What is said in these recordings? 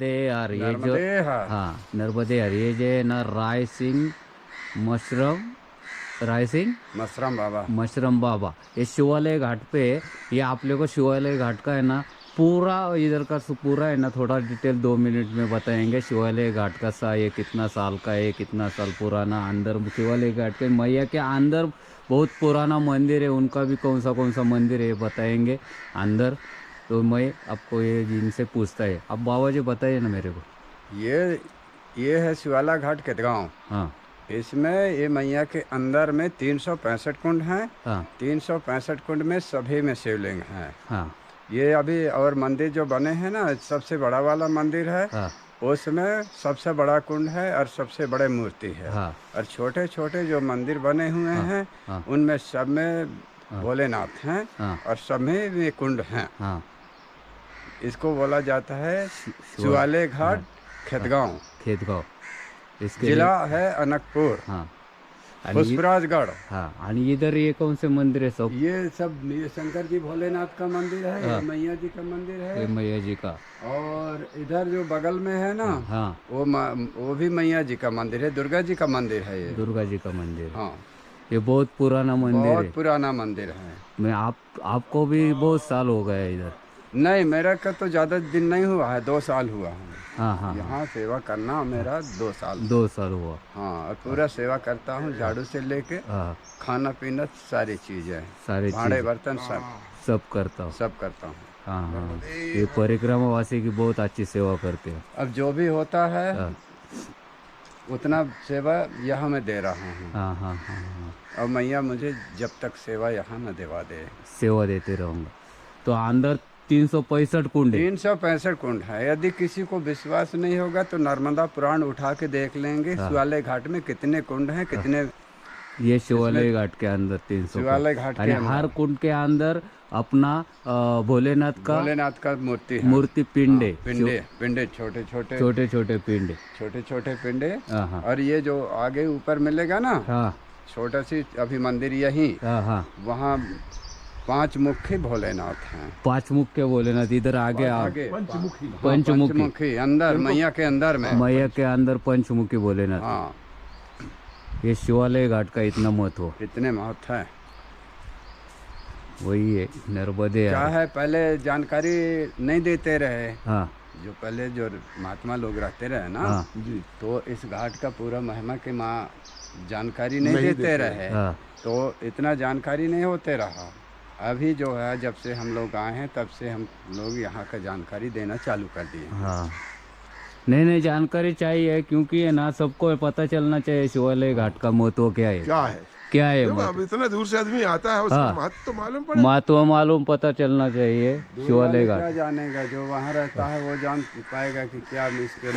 दे यार ये जो हाँ। नर्मदे यार ये जो ना राय सिंह मशरम राय सिंह मशरम बाबा। मशरम बाबा। ये शिवालय घाट पे ये आप लोग को शिवालय घाट का है ना पूरा इधर का पूरा है ना थोड़ा डिटेल दो मिनट में बताएँगे शिवालय घाट का सा ये कितना साल का है कितना साल पुराना अंदर शिवालय घाट के मैया के अंदर बहुत पुराना मंदिर है उनका भी कौन सा कौन सा मंदिर है बताएँगे अंदर। तो मैं आपको ये इनसे पूछता है अब बाबा जी बताइए ना मेरे को। ये ये है शिवाला घाट केतगांव हाँ। इसमें ये मैया के अंदर में तीन सौ पैंसठ कुंड हैं। हाँ। तीन सौ पैंसठ कुंड में सभी में शिवलिंग हैं। हाँ। ये अभी और मंदिर जो बने हैं ना सबसे बड़ा वाला मंदिर है। हाँ। उसमें सबसे बड़ा कुंड है और सबसे बड़े मूर्ति है। हाँ। और छोटे छोटे जो मंदिर बने हुए हैं। हाँ। उनमें सब में भोलेनाथ हैं हाँ। और सब में कुंड हैं। हाँ। इसको बोला जाता है शिवालय घाट खेतगांव। खेत गाव इसके जिला है अनकपुर। हाँ। पुष्पराजगढ़। हाँ आणि इधर ये कौन से मंदिर है सब? ये सब ये शंकर जी भोलेनाथ का मंदिर है ये मैया जी का मंदिर है। मैया जी का। और इधर जो बगल में है ना हाँ। वो वो भी मैया जी का मंदिर है दुर्गा जी का मंदिर है ये। दुर्गा जी का मंदिर। हाँ। ये बहुत पुराना मंदिर बहुत है। पुराना मंदिर है। मैं आप आपको भी बहुत साल हो गया इधर। नहीं मेरा का तो ज़्यादा दिन नहीं हुआ है दो साल हुआ है। हाँ हाँ यहाँ सेवा करना मेरा दो साल। दो साल हुआ। हाँ और पूरा सेवा करता हूँ झाड़ू से लेके हाँ। खाना पीना सारी चीज़ें। सारे भांडे चीज़ बर्तन सब। सब करता हूँ। सब करता हूँ। हाँ हाँ। ये परिक्रमा वासी की बहुत अच्छी सेवा करते हैं। अब जो भी होता है हाँ। उतना सेवा यहाँ मैं दे रहा हूँ। हाँ हाँ हाँ हाँ। और मैया मुझे जब तक सेवा यहाँ न देवा दे। सेवा देते रहूँगा। तो अंदर तीन सौ पैंसठ कुंड। तीन सौ पैंसठ कुंड है। यदि किसी को विश्वास नहीं होगा तो नर्मदा पुराण उठा के देख लेंगे। शिवालय घाट में कितने कुंड हैं कितने ये शिवालय घाट के अंदर तीन सौ शिवालय घाट के हर कुंड के अंदर अपना भोलेनाथ का भोलेनाथ का मूर्ति मूर्ति पिंडे। है पिंडे पिंडे छोटे छोटे। छोटे छोटे पिंड। है छोटे छोटे पिंडे। हाँ हाँ। और ये जो आगे ऊपर मिलेगा ना हाँ। छोटा सी अभी मंदिर यही। हाँ हाँ। वहाँ पाँच मुखी भोलेनाथ हैं। पाँच मुख के भोलेनाथ इधर आगे आप। आगे। पंचमुखी। पंचमुखी। अंदर मैया के अंदर में। मैया के अंदर पंचमुखी भोलेनाथ। हाँ। ये शिवालय घाट का इतना महत्व इतने महत्व है। वही है नर्मदे क्या है पहले जानकारी नहीं देते रहे। हाँ। जो पहले जो महात्मा लोग रहते रहे ना हाँ। तो इस घाट का पूरा महिमा के माँ जानकारी नहीं नहीं देते, देते। रहे। हाँ। तो इतना जानकारी नहीं होते रहा। अभी जो है जब से हम लोग आए हैं तब से हम लोग यहाँ का जानकारी देना चालू कर दिए हाँ। नहीं नहीं जानकारी चाहिए क्योंकि ये ना सबको पता चलना चाहिए शिवालय घाट का महत्व क्या है। क्या है? क्या है अब इतना दूर से आदमी आता है उसका महत्व तो मालूम पड़े महत्व मालूम पता चलना चाहिए शिवालय घाट। क्या जानेगा जो वहाँ रहता है वो जान पाएगा कि क्या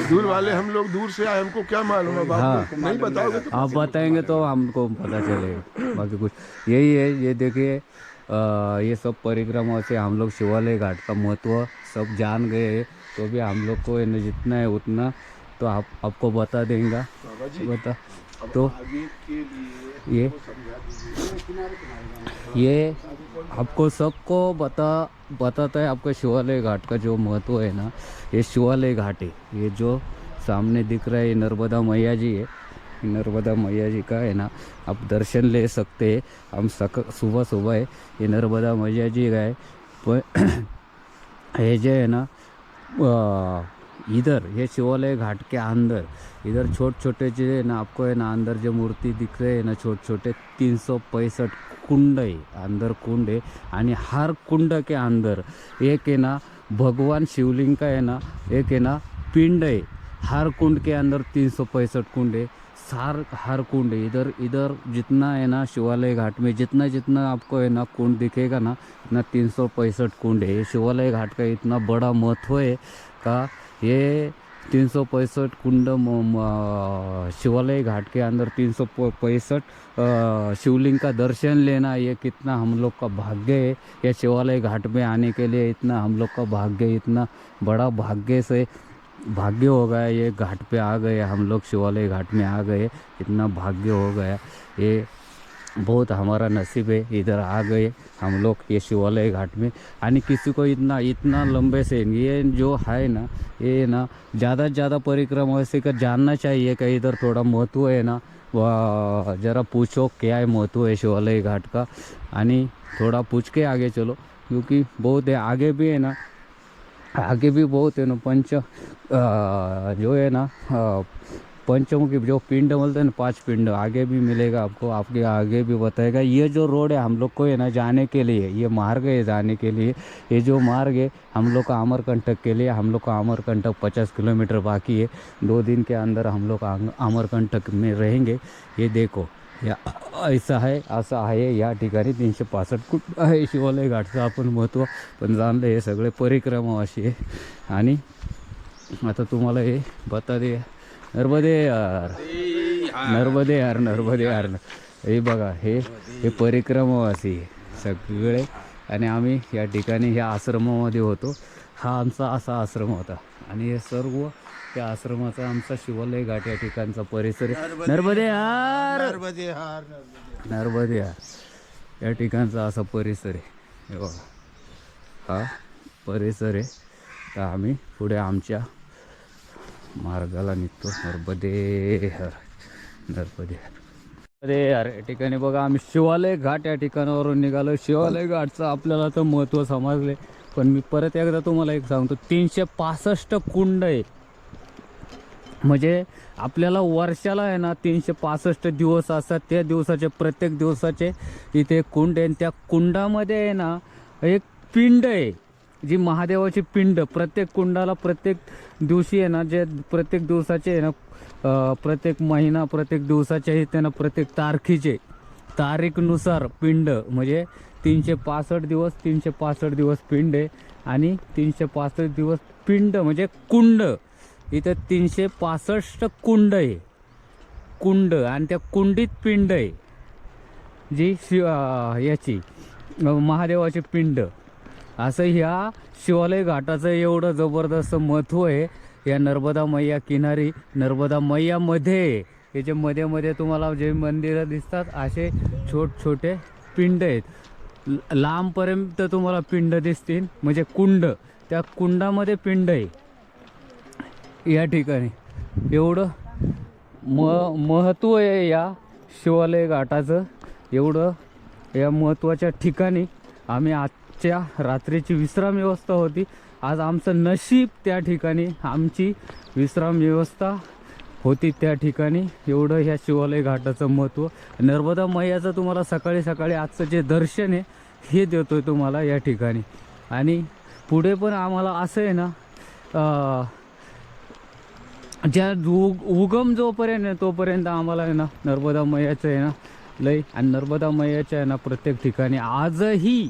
दूर वाले हम लोग दूर से आए हमको क्या मालूम है बात नहीं बताओगे तो आप बताएँगे तो हमको पता चलेगा बाकी कुछ। यही है ये देखिए ये सब परिक्रमा से हम लोग शिवालय घाट का महत्व सब जान गए तो भी हम लोग को जितना है उतना तो आप आपको बता देंगे। बता। तो ये ये आपको सबको बता बताता है आपका शिवालय घाट का जो महत्व है ना। ये शिवालय घाट है। ये जो सामने दिख रहा है ये नर्मदा मैया जी है। नर्मदा मैया जी का है ना आप दर्शन ले सकते हैं। हम सक सुबह सुबह है ये नर्मदा मैया जी का है ये जो है ना इधर ये शिवालय घाट के अंदर इधर छोटे छोटे जो है ना आपको है ना अंदर जो मूर्ति दिख रहे हैं ना छोटे छोटे तीन सौ पैंसठ कुंड है अंदर कुंड है आणि हर कुंड के अंदर एक है ना भगवान शिवलिंग का है ना एक है ना पिंड है हर कुंड के अंदर तीन सौ पैंसठ कुंड है सार हर कुंड, इधर इधर जितना है ना शिवालय घाट में, जितना जितना आपको है ना कुंड दिखेगा ना इतना तीन सौ पैंसठ कुंड है। शिवालय घाट का इतना बड़ा महत्व है का, ये तीन सौ पैंसठ कुंड शिवालय घाट के अंदर तीन सौ पैंसठ शिवलिंग का दर्शन लेना, ये कितना हम लोग का भाग्य है। ये शिवालय घाट में आने के लिए इतना हम लोग का भाग्य, इतना बड़ा भाग्य से भाग्य हो गया, ये घाट पे आ गए, हम लोग शिवालय घाट में आ गए, इतना भाग्य हो गया। ये बहुत हमारा नसीब है, इधर आ गए हम लोग ये शिवालय घाट में। आणि किसी को इतना इतना लंबे से, ये जो है ना, ये ना, ज़्यादा से ज़्यादा परिक्रमा वैसे का जानना चाहिए कि इधर थोड़ा महत्व है ना। वह ज़रा पूछो, क्या है महत्व है शिवालय घाट का? आणि थोड़ा पूछ के आगे चलो, क्योंकि बहुत है, आगे भी है ना, आगे भी बहुत है ना, पंच जो है ना पंचमुखी जो पिंड बोलते हैं ना पांच पिंड आगे भी मिलेगा आपको आपके आगे भी बताएगा। ये जो रोड है हम लोग को है ना जाने के लिए ये मार्ग है जाने के लिए। ये जो मार्ग है हम लोग का अमरकंटक के लिए हम लोग का अमरकंटक पचास किलोमीटर बाकी है। दो दिन के अंदर हम लोग आंग- अमरकंटक में रहेंगे। ये देखो या ऐसा आहे असं आहे या ठिकाणी तीनशे पासष्ट कुठ आहे शिवालय घाटचं आपण महत्त्व पण जाणलं हे सगळे परिक्रमा अशी आहे. आणि आता तुम्हाला हे बता दे नर्मदे यार. नर्मदे यार नर्मदे यार. हे बघा हे हे परिक्रमावासी सगळे. आणि आम्ही या ठिकाणी ह्या आश्रमामध्ये होतो. हा आमचा असा आश्रम होता. आणि हे सर्व त्या आश्रमाचा आमचा शिवालय घाट या ठिकाणचा परिसर आहे. नर्मदे यार! नर्मदे यार. या ठिकाणचा असा परिसर आहे. हे बघा. हा परिसर आहे. तर आम्ही पुढे आमच्या मार्गाला निघतो. नर्मदे हर. नर्मदे हर. अरे यार या ठिकाणी बघा आम्ही शिवालय घाट या ठिकाणावरून निघालो. शिवालय घाटचं आपल्याला तर महत्त्व समजले. पण मी परत एकदा तुम्हाला एक सांगतो तीनशे पासष्ट कुंड आहे. म्हणजे आपल्याला वर्षाला आहे ना तीनशे पासष्ट दिवस असतात. त्या दिवसाचे प्रत्येक दिवसाचे इथे कुंड आहे. आणि त्या कुंडामध्ये आहे ना एक पिंड आहे. जी महादेवाची पिंड प्रत्येक कुंडाला प्रत्येक दिवशी आहे ना जे प्रत्येक दिवसाचे आहे ना प्रत्येक महिना प्रत्येक दिवसाचे आहे त्यांना प्रत्येक तारखेचे. तारीखनुसार पिंड म्हणजे तीनशे पासष्ट दिवस तीनशे पासष्ट दिवस पिंड आहे आणि तीनशे पासष्ट दिवस पिंड म्हणजे कुंड. इथं तीनशे पासष्ट कुंड आहे. कुंड आणि त्या कुंडीत पिंड आहे. जी शिव याची महादेवाची पिंड. असं ह्या शिवालय घाटाचं एवढं जबरदस्त महत्त्व आहे. या नर्मदा मैया किनारी नर्मदा मैयामध्ये. याच्या मध्ये मध्ये तुम्हाला जे मंदिरं दिसतात असे छोट छोटे पिंड आहेत. लांबपर्यंत तुम्हाला पिंड दिसतील. म्हणजे कुंड. त्या कुंडामध्ये पिंड आहे. या ठिकाणी. एवढं म महत्त्व आहे या शिवालय घाटाचं. एवढं या महत्त्वाच्या ठिकाणी आम्ही आमच्या रात्रीची विश्राम व्यवस्था होती. आज आमचं नशीब त्या ठिकाणी आमची विश्राम व्यवस्था होती त्या ठिकाणी. एवढं ह्या शिवालय घाटाचं महत्त्व नर्मदा मैयाचं तुम्हाला सकाळी सकाळी आजचं जे दर्शन आहे हे देतो आहे तुम्हाला या ठिकाणी. आणि पुढे पण आम्हाला असं आहे ना ज्या उग उगम जोपर्यंत आहे तोपर्यंत आम्हाला आहे ना नर्मदा मैयाचं आहे ना लय. आणि नर्मदा मैयाच्या आहे ना प्रत्येक ठिकाणी. आजही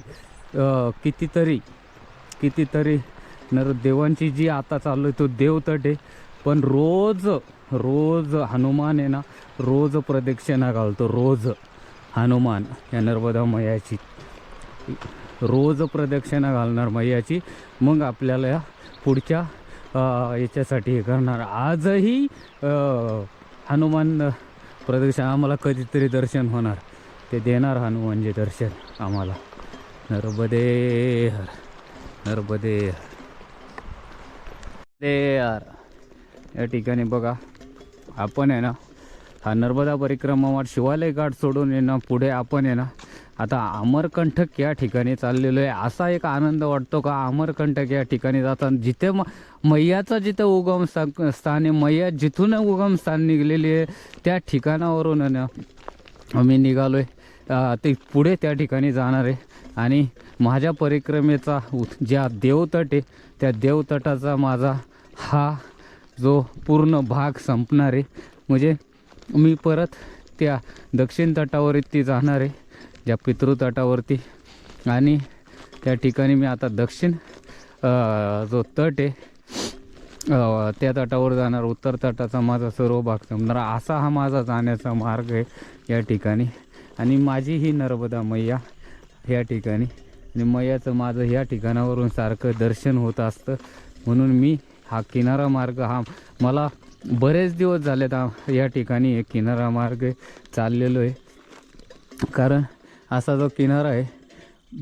कितीतरी कितीतरी नर देवांची जी आता चालू आहे तो देवतट आहे. पण रोज रोज हनुमान आहे ना रोज प्रदक्षिणा घालतो रोज हनुमान या नर्मदा मैयाची. रोज प्रदक्षिणा घालणार मैयाची मग आपल्याला या पुढच्या याच्यासाठी हे करणार. आजही हनुमान प्रदक्षिणा आम्हाला कधीतरी दर्शन होणार. ते देणार हनुमानचे दर्शन आम्हाला. नर्मदे हर नर्मदे हर ते यार या ठिकाणी बघा आपण आहे ना हा नर्मदा परिक्रमावर शिवालय घाट सोडून आहे ना पुढे आपण आहे ना आता अमरकंठक या ठिकाणी चाललेलो आहे. असा एक आनंद वाटतो का? अमरकंटक या ठिकाणी जाताना जिथे म मैयाचं जिथं उगम स्थान आहे मैया जिथून उगम स्थान निघलेली आहे त्या ठिकाणावरून आहे ना आम्ही निघालो आहे ते पुढे त्या ठिकाणी जाणार आहे. आणि माझ्या परिक्रमेचा उत- ज्या देवतट आहे त्या देवतटाचा माझा हा जो पूर्ण भाग संपणार आहे. म्हणजे मी परत त्या दक्षिण तटावरती जाणार आहे ज्या पितृतटावरती. आणि त्या ठिकाणी मी आता दक्षिण जो तट आहे त्या तटावर जाणार. उत्तर तटाचा माझा सर्व भाग संपणार. असा हा माझा जाण्याचा मार्ग आहे या ठिकाणी. आणि माझी ही नर्मदा मैया ह्या ठिकाणी. आणि मैयाचं माझं ह्या ठिकाणावरून सारखं दर्शन होत असतं. म्हणून मी हा किनारा मार्ग हा मला बरेच दिवस झालेत हा- या ठिकाणी एक किनारा मार्ग चाललेलो आहे. कारण असा जो किनारा आहे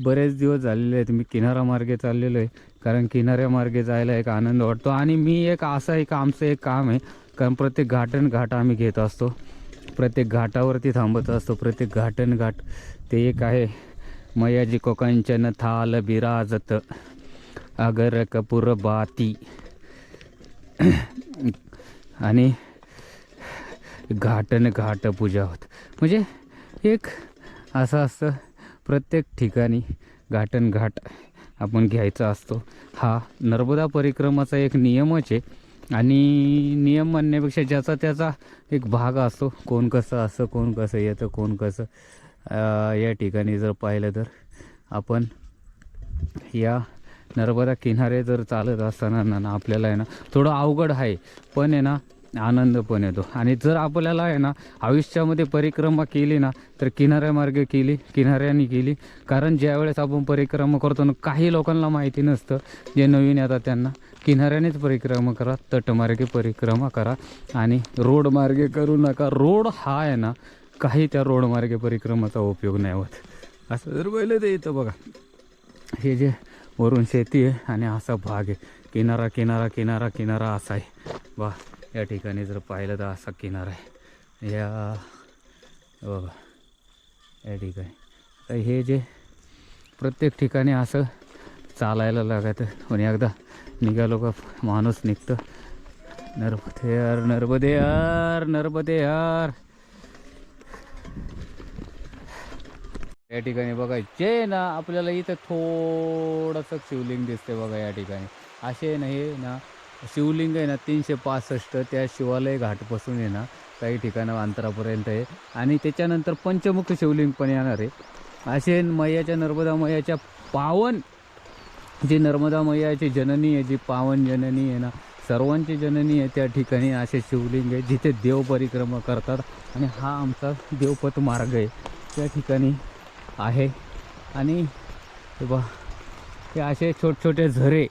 बरेच दिवस झालेले आहेत मी किनारा मार्गे चाललेलो आहे. कारण किनाऱ्या मार्गे जायला एक आनंद वाटतो. आणि मी एक असं एक आमचं एक काम आहे. कारण प्रत्येक घाटन घाट आम्ही घेत असतो. प्रत्येक घाटावरती थांबत असतो. प्रत्येक घाटन घाट ते एक आहे. मयाजी कोकांचन थाल बिराजत. अगर कपूर बाती. आणि घाटन घाट पूजा होत. म्हणजे एक असं असतं प्रत्येक ठिकाणी घाटन घाट आपण घ्यायचा असतो. हा नर्मदा परिक्रमाचा एक नियमच आहे. आणि नियम म्हणण्यापेक्षा ज्याचा त्याचा एक भाग असतो. कोण कसं असं कोण कसं येतं कोण कसं. या ठिकाणी जर पाहिलं तर आपण या नर्मदा किनारे जर चालत असताना ना ना आपल्याला आहे ना थोडं अवघड आहे. पण आहे ना आनंद पण येतो. आणि जर आपल्याला आहे ना आयुष्यामध्ये परिक्रमा केली ना तर किनाऱ्यामार्गे केली किनाऱ्याने केली. कारण ज्यावेळेस आपण परिक्रमा करतो ना काही लोकांना माहिती नसतं जे नवीन येतात त्यांना. किनाऱ्यानेच परिक्रमा करा तटमार्गे परिक्रमा करा आणि रोडमार्गे करू नका. रोड हा आहे ना काही त्या रोडमार्गे परिक्रमाचा उपयोग नाही होत. असं जर पहिलं ते इथं बघा हे जे वरून शेती आहे आणि असा भाग आहे. किनारा किनारा किनारा किनारा असा आहे. वा या ठिकाणी जर पाहिलं तर असा किनारा आहे. या बघा या ठिकाणी. तर हे जे प्रत्येक ठिकाणी असं चालायला लागतं. पण एकदा निघालो का? माणूस निघतं. नर्मदे यार नर्मदे यार नर्मदे यार या ठिकाणी बघा जे ना आपल्याला इथं थोडंसं शिवलिंग दिसते बघा या ठिकाणी. असे ना हे ना शिवलिंग आहे ना तीनशे पासष्ट. त्या शिवालय घाटपासून आहे ना काही ठिकाणं अंतरापर्यंत आहे. आणि त्याच्यानंतर पंचमुख शिवलिंग पण येणार आहे. असे मैयाच्या नर्मदा मैयाच्या पावन जी नर्मदा मैयाची जननी आहे जी पावन जननी आहे ना सर्वांची जननी आहे त्या ठिकाणी असे शिवलिंग आहे जिथे देव परिक्रमा करतात. आणि हा आमचा देवपथ मार्ग आहे. त्या ठिकाणी आहे. आणि बा हे असे छोटे छोटे झरे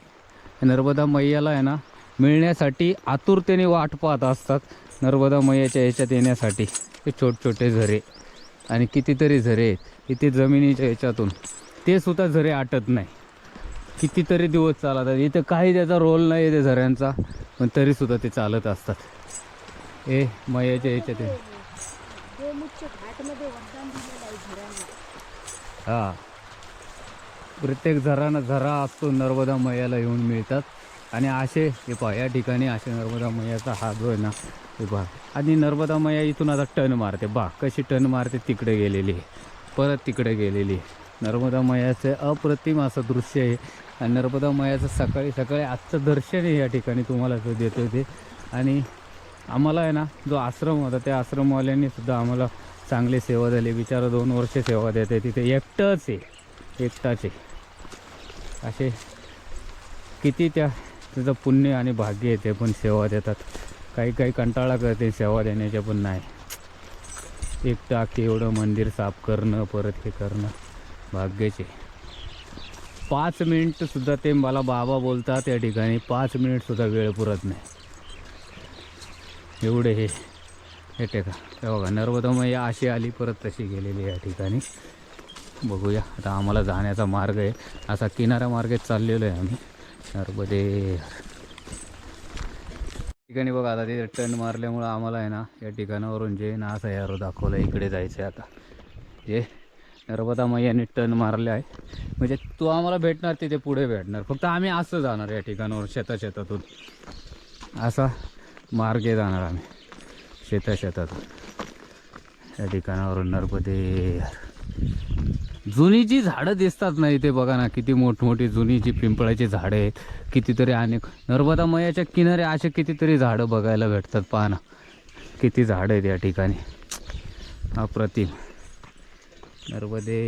नर्मदा मैयाला आहे ना मिळण्यासाठी आतुरतेने वाट पाहत असतात नर्मदा मैयाच्या याच्यात येण्यासाठी. हे छोटे छोटे झरे. आणि कितीतरी झरे आहेत. इथे जमिनीच्या याच्यातून. ते सुद्धा झरे आटत नाही. कितीतरी दिवस चालतात. इथं काही त्याचा रोल नाही आहे त्या झऱ्यांचा पण तरीसुद्धा ते चालत असतात. ए मैयाच्या याच्यात हां हा. प्रत्येक झरानं झरा असतो नर्मदा मैयाला येऊन मिळतात. आणि असे हे पहा या ठिकाणी असे नर्मदा मैयाचा हा जो आहे ना हे पहा. आणि नर्मदा मैया इथून आता टन मारते. बा कशी टन मारते तिकडे गेलेली आहे. परत तिकडे गेलेली आहे. नर्मदा मैयाचं अप्रतिम असं दृश्य आहे. आणि नर्मदा मयाचं सकाळी सकाळी आजचं दर्शन आहे या ठिकाणी तुम्हाला जो देतो ते. आणि आम्हाला आहे ना जो आश्रम होता त्या आश्रमवाल्यांनी सुद्धा आम्हाला चांगली सेवा झाली बिचारा दोन वर्ष सेवा देते. तिथे एकटंच आहे. एकटाच आहे. असे किती त्या त्याचं पुण्य आणि भाग्य आहे ते पण सेवा देतात. काही काही कंटाळा करते सेवा देण्याच्या पण नाही. एकटं अख्खे एवढं मंदिर साफ करणं परत हे करणं भाग्याचे पाच मिनिटसुद्धा ते मला बाबा बोलतात या ठिकाणी पाच मिनिटसुद्धा वेळ पुरत नाही. एवढे हे येते का हे बघा नर्मदा मैया अशी आली परत तशी गेलेली या ठिकाणी. बघूया आता आम्हाला जाण्याचा मार्ग आहे. असा किनारा मार्गेत चाललेलो आहे आम्ही. नर्मदे. ठिकाणी बघा आता तिथे टर्न मारल्यामुळं आम्हाला आहे ना या ठिकाणावरून जे ना असं यारो दाखवलं इकडे जायचं आहे आता. जे नर्मदा मैयाने टन मारले आहे. म्हणजे तो आम्हाला भेटणार तिथे पुढे भेटणार. फक्त आम्ही असं जाणार या ठिकाणावर शेता शेतातून असा मार्गे जाणार आम्ही. शेता शेतातून या ठिकाणावरून नर्मदे जुनी जी झाडं दिसतात ना इथे बघा ना किती मोठमोठी जुनी जी पिंपळाची झाडं आहेत. कितीतरी अनेक नर्मदा मैयाच्या किनारे असे कितीतरी झाडं बघायला भेटतात. पहा ना किती झाडं आहेत या ठिकाणी. अप्रतिम. नर्मदे।